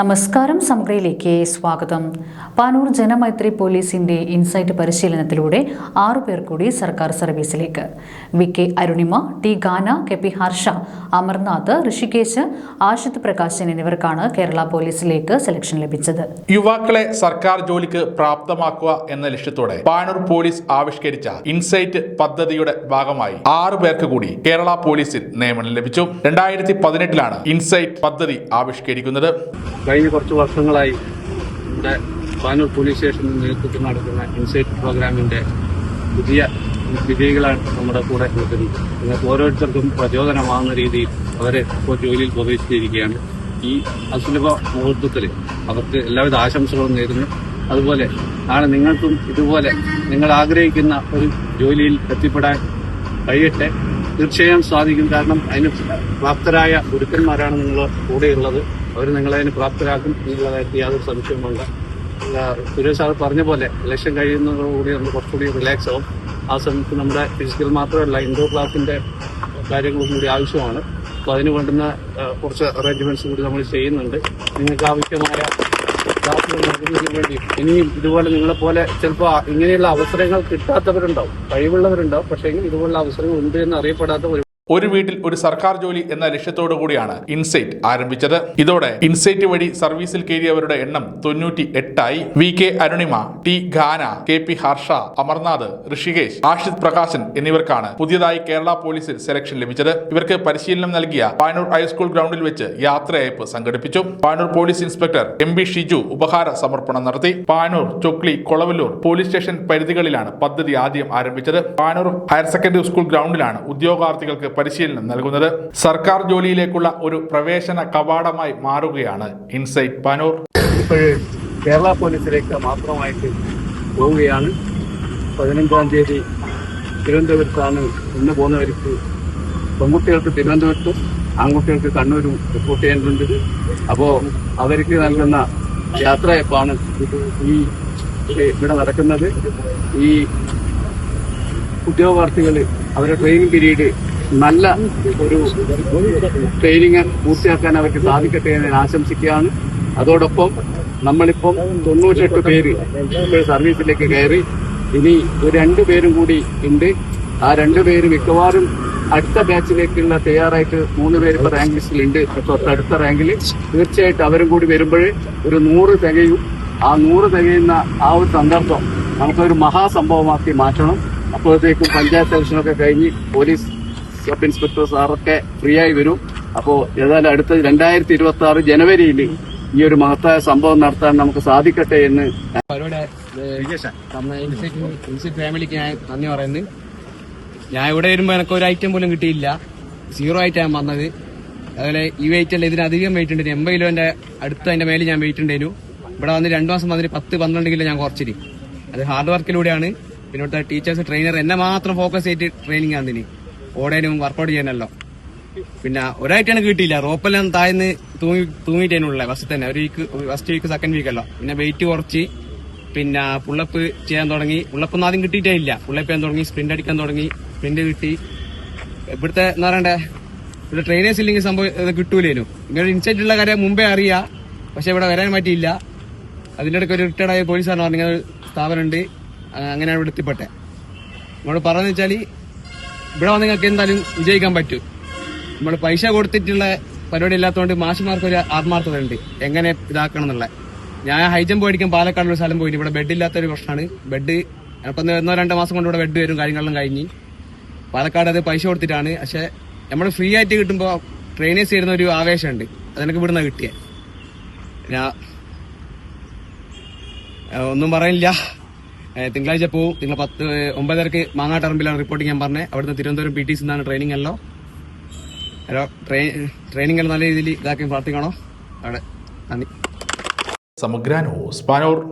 നമസ്കാരം സമഗ്രയിലേക്ക് സ്വാഗതം. പാനൂർ ജനമൈത്രി പോലീസിന്റെ ഇൻസൈറ്റ് പരിശീലനത്തിലൂടെ ആറു പേർ കൂടി സർക്കാർ സർവീസിലേക്ക്. V K Arunima T Gana K P Harsha Amarnath Rishikesh Ashith Prakashan എന്നിവർക്കാണ് കേരള പോലീസിലേക്ക് സെലക്ഷൻ ലഭിച്ചത്. യുവാക്കളെ സർക്കാർ ജോലിക്ക് പ്രാപ്തമാക്കുക എന്ന ലക്ഷ്യത്തോടെ പാനൂർ പോലീസ് ആവിഷ്കരിച്ച ഇൻസൈറ്റ് പദ്ധതിയുടെ ഭാഗമായി ആറു പേർക്ക് കൂടി കേരള പോലീസിൽ നിയമനം ലഭിച്ചു. രണ്ടായിരത്തി പതിനെട്ടിലാണ് ഇൻസൈറ്റ് പദ്ധതി ആവിഷ്കരിക്കുന്നത്. കഴിഞ്ഞ കുറച്ച് വർഷങ്ങളായി നമ്മുടെ പാനൂർ പോലീസ് സ്റ്റേഷനിൽ നേതൃത്വത്തിൽ നടക്കുന്ന ഇൻസൈറ്റ് പ്രോഗ്രാമിന്റെ പുതിയ വിജയികളാണ് നമ്മുടെ കൂടെ നിൽക്കുന്നത്. നിങ്ങൾക്ക് ഓരോരുത്തർക്കും പ്രചോദനമാകുന്ന രീതിയിൽ അവരെ ഇപ്പോൾ ജോലിയിൽ പ്രവേശിച്ചിരിക്കുകയാണ്. ഈ അസുലഭ മുഹൂർത്തത്തിൽ അവർക്ക് എല്ലാവിധ ആശംസകളും നേരുന്നു. അതുപോലെ നാളെ നിങ്ങൾക്കും ഇതുപോലെ നിങ്ങൾ ആഗ്രഹിക്കുന്ന ഒരു ജോലിയിൽ എത്തിപ്പെടാൻ കഴിയട്ടെ. തീർച്ചയായും സാധിക്കും. കാരണം അതിന് പ്രാപ്തരായ ഗുരുക്കന്മാരാണ് നിങ്ങൾ കൂടെയുള്ളത്. അവർ നിങ്ങളെ അതിന് പ്രാപ്തരാക്കും. എന്നുള്ളതായിട്ട് യാതൊരു സംശയമുണ്ട് സുരേഷ് സാർ പറഞ്ഞ പോലെ ഇലക്ഷൻ കഴിയുന്നതോടുകൂടി നമ്മൾ കുറച്ചുകൂടി റിലാക്സ് ആവും. ആ സമയത്ത് നമ്മുടെ ഫിസിക്കൽ മാത്രമല്ല ഇൻഡോർ ക്ലാസിന്റെ കാര്യങ്ങളും കൂടി ആവശ്യമാണ്. അപ്പോൾ അതിന് വേണ്ടുന്ന കുറച്ച് അറേഞ്ച്മെന്റ്സ് കൂടി നമ്മൾ ചെയ്യുന്നുണ്ട്. നിങ്ങൾക്ക് ആവശ്യമായ വേണ്ടി ഇനിയും ഇതുപോലെ നിങ്ങളെപ്പോലെ ചിലപ്പോൾ ഇങ്ങനെയുള്ള അവസരങ്ങൾ കിട്ടാത്തവരുണ്ടാവും. കഴിവുള്ളവരുണ്ടാവും. പക്ഷേ ഇതുപോലുള്ള അവസരങ്ങൾ ഉണ്ട് എന്ന് അറിയപ്പെടാത്ത ഒരു വീട്ടിൽ ഒരു സർക്കാർ ജോലി എന്ന ലക്ഷ്യത്തോടു കൂടിയാണ് ഇൻസൈറ്റ് ആരംഭിച്ചത്. ഇതോടെ ഇൻസൈറ്റ് വഴി സർവീസിൽ കയറിയവരുടെ എണ്ണം തൊണ്ണൂറ്റി എട്ടായി V K Arunima T Khana K P Harsha Amarnath Rishikesh Ashith Prakashan എന്നിവർക്കാണ് പുതിയതായി കേരള പോലീസിൽ സെലക്ഷൻ ലഭിച്ചത്. ഇവർക്ക് പരിശീലനം നൽകിയ പാനൂർ ഹൈസ്കൂൾ ഗ്രൗണ്ടിൽ വെച്ച് യാത്രയയപ്പ് സംഘടിപ്പിച്ചു. Panoor police inspector M B Shiju ഉപഹാര സമർപ്പണം നടത്തി. പാനൂർ ചൊക്ലി കൊളവല്ലൂർ പോലീസ് സ്റ്റേഷൻ പരിധികളിലാണ് പദ്ധതി ആദ്യം ആരംഭിച്ചത്. പാനൂർ ഹയർ സെക്കൻഡറി സ്കൂൾ ഗ്രൗണ്ടിലാണ് ഉദ്യോഗാർത്ഥികൾക്ക് പരിശീലനം നൽകുന്നത്. സർക്കാർ ജോലിയിലേക്കുള്ള ഒരു പ്രവേശന കവാടമായി മാറുകയാണ് ഇൻസൈറ്റ് പാനൂർ. കേരള പോലീസിലേക്ക് മാത്രമായിട്ട് പോവുകയാണ്. പതിനഞ്ചാം തീയതി തിരുവനന്തപുരത്താണ് ഇന്ന് പോകുന്നവർക്ക് പെൺകുട്ടികൾക്ക് തിരുവനന്തപുരത്തും ആൺകുട്ടികൾക്ക് കണ്ണൂരും റിപ്പോർട്ട് ചെയ്യേണ്ടതുണ്ട് അപ്പോൾ അവർക്ക് നൽകുന്ന യാത്രയപ്പാണ് ഈ ഇവിടെ നടക്കുന്നത്. ഈ ഉദ്യോഗാർത്ഥികൾ അവരുടെ ട്രെയിനിങ് പീരീഡ് നല്ല ഒരു ട്രെയിനിങ് പൂർത്തിയാക്കാൻ അവർക്ക് സാധിക്കട്ടെ എന്ന് ഞാൻ ആശംസിക്കുകയാണ്. അതോടൊപ്പം നമ്മളിപ്പം തൊണ്ണൂറ്റെട്ട് പേര് സർവീസിലേക്ക് കയറി ഇനി ഒരു രണ്ട് പേരും കൂടി ഉണ്ട്. ആ രണ്ട് പേര് മിക്കവാറും അടുത്ത ബാച്ചിലേക്കുള്ള തയ്യാറായിട്ട് മൂന്ന് പേര് ഇപ്പൊ റാങ്ക് ലിസ്റ്റിലുണ്ട് തൊട്ടടുത്ത റാങ്കിൽ തീർച്ചയായിട്ടും അവരും കൂടി വരുമ്പോഴേ ഒരു നൂറ് തികയും ആ നൂറ് തികയുന്ന ആ ഒരു സന്ദർഭം നമുക്കൊരു മഹാസംഭവമാക്കി മാറ്റണം. അപ്പോഴത്തേക്കും പഞ്ചായത്ത് ഇലക്ഷനൊക്കെ കഴിഞ്ഞ് പോലീസ് സബ് ഇൻസ്പെക്ടർ സാറൊക്കെ ഫ്രീ ആയി വരും. അപ്പോ ഏതായാലും അടുത്ത രണ്ടായിരത്തി ഇരുപത്തി ആറ് ജനുവരിയിൽ ഈ ഒരു മഹത്തായ സംഭവം നടത്താൻ നമുക്ക് സാധിക്കട്ടെ എന്ന് ഫാമിലിക്ക് ഞാൻ നന്ദി പറയുന്നു. ഞാൻ ഇവിടെ വരുമ്പോ എനിക്ക് ഒരു ഐറ്റം പോലും കിട്ടിയില്ല. സീറോ ആയിട്ടാണ് വന്നത്. അതുപോലെ ഈ വെയിറ്റ് അല്ല ഇതിനധികം വെയിറ്റ് ഉണ്ട്. എൺപത് കിലോന്റെ അടുത്ത് അതിന്റെ മേലെ ഞാൻ വെയിറ്റ് ഉണ്ടായിരുന്നു ഇവിടെ വന്ന് രണ്ടു മാസം വന്നിട്ട് പത്ത് പന്ത്രണ്ട് കിലോ ഞാൻ കുറച്ചിരി അത് ഹാർഡ് വർക്കിലൂടെയാണ് പിന്നെ ഇവിടുത്തെ ടീച്ചേഴ്സ് ട്രെയിനർ എന്നെ മാത്രം ഫോക്കസ് ചെയ്തിട്ട് ട്രെയിനിങ് ആണ് ഓടാനും വർക്കൗട്ട് ചെയ്യാനല്ലോ. പിന്നെ ഒരാഴ്ചയാണ് കിട്ടിയില്ല. റോപ്പെല്ലാം താഴ്ന്ന് തൂങ്ങി തൂങ്ങിയിട്ടേനുള്ളേ ഫസ്റ്റ് തന്നെ. ഒരു week first week second week അല്ലോ. പിന്നെ വെയിറ്റ് കുറച്ച്. പിന്നെ പുള്ളപ്പ് ചെയ്യാൻ തുടങ്ങി. പുള്ളപ്പ് ഒന്നും ആദ്യം കിട്ടിയിട്ടേ ഇല്ല. പുള്ളപ്പ് ചെയ്യാൻ തുടങ്ങി സ്പ്രിന്റ് അടിക്കാൻ തുടങ്ങി സ്പ്രിന്റ് കിട്ടി. ഇവിടുത്തെ എന്താ പറയണ്ടേ? ഇവിടെ ട്രെയിനേഴ്സ് ഇല്ലെങ്കിൽ സംഭവം കിട്ടൂലേനു. ഇങ്ങനെ ഇൻസൈറ്റ് ഉള്ള കാര്യം മുമ്പേ അറിയാം. പക്ഷെ ഇവിടെ വരാൻ പറ്റിയില്ല. അതിന്റെ ഇടയ്ക്ക് ഒരു റിട്ടയർഡായ പോലീസാണ് പറഞ്ഞ സ്ഥാപനമുണ്ട്. അങ്ങനെയാണ് ഇവിടെ എത്തിപ്പെട്ടെ. നമ്മൾ പറഞ്ഞു വെച്ചാൽ ഇവിടെ നിങ്ങൾക്ക് എന്തായാലും വിജയിക്കാൻ പറ്റും. നമ്മൾ പൈസ കൊടുത്തിട്ടുള്ള പരിപാടി ഇല്ലാത്തതുകൊണ്ട് മാഷിമാർക്ക് ഒരു ആത്മാർത്ഥത ഉണ്ട് എങ്ങനെ ഇതാക്കണം എന്നുള്ള. ഞാൻ ഹൈജം പോയിരിക്കും പാലക്കാടുള്ള പാലക്കാട് ഒരു സ്ഥലം പോയിട്ട് ഇവിടെ ബെഡ് ഇല്ലാത്തൊരു പ്രശ്നമാണ്. ബെഡ് എനക്കൊന്ന് ഒന്നോ രണ്ടോ മാസം കൊണ്ട് ഇവിടെ ബെഡ് വരും കാര്യങ്ങളെല്ലാം കഴിഞ്ഞ്. പാലക്കാട് അത് പൈസ കൊടുത്തിട്ടാണ്. പക്ഷെ നമ്മൾ ഫ്രീ ആയിട്ട് കിട്ടുമ്പോൾ ട്രെയിനേഴ്സ് ചെയ്യുന്ന ഒരു ആവേശമുണ്ട്. അതെനിക്ക് ഇവിടുന്ന് കിട്ടിയ. ഞാൻ ഒന്നും പറയില്ല തിങ്കളാഴ്ച പോവും. നിങ്ങൾ പത്ത് ഒമ്പതരക്ക് മാങ്ങാട്ടറമ്പിലാണ് റിപ്പോർട്ടിംഗ് ഞാൻ പറഞ്ഞത് അവിടുന്ന് തിരുവനന്തപുരം പി ടി സിന്നാണ് ട്രെയിനിങ് അല്ലോ ഹലോ ട്രെയിനിങ് നല്ല രീതിയിൽ ഇതാക്കി പ്രാർത്ഥിക്കണോ? അവിടെ. നന്ദി. സമഗ്ര ന്യൂസ് പാനൂർ.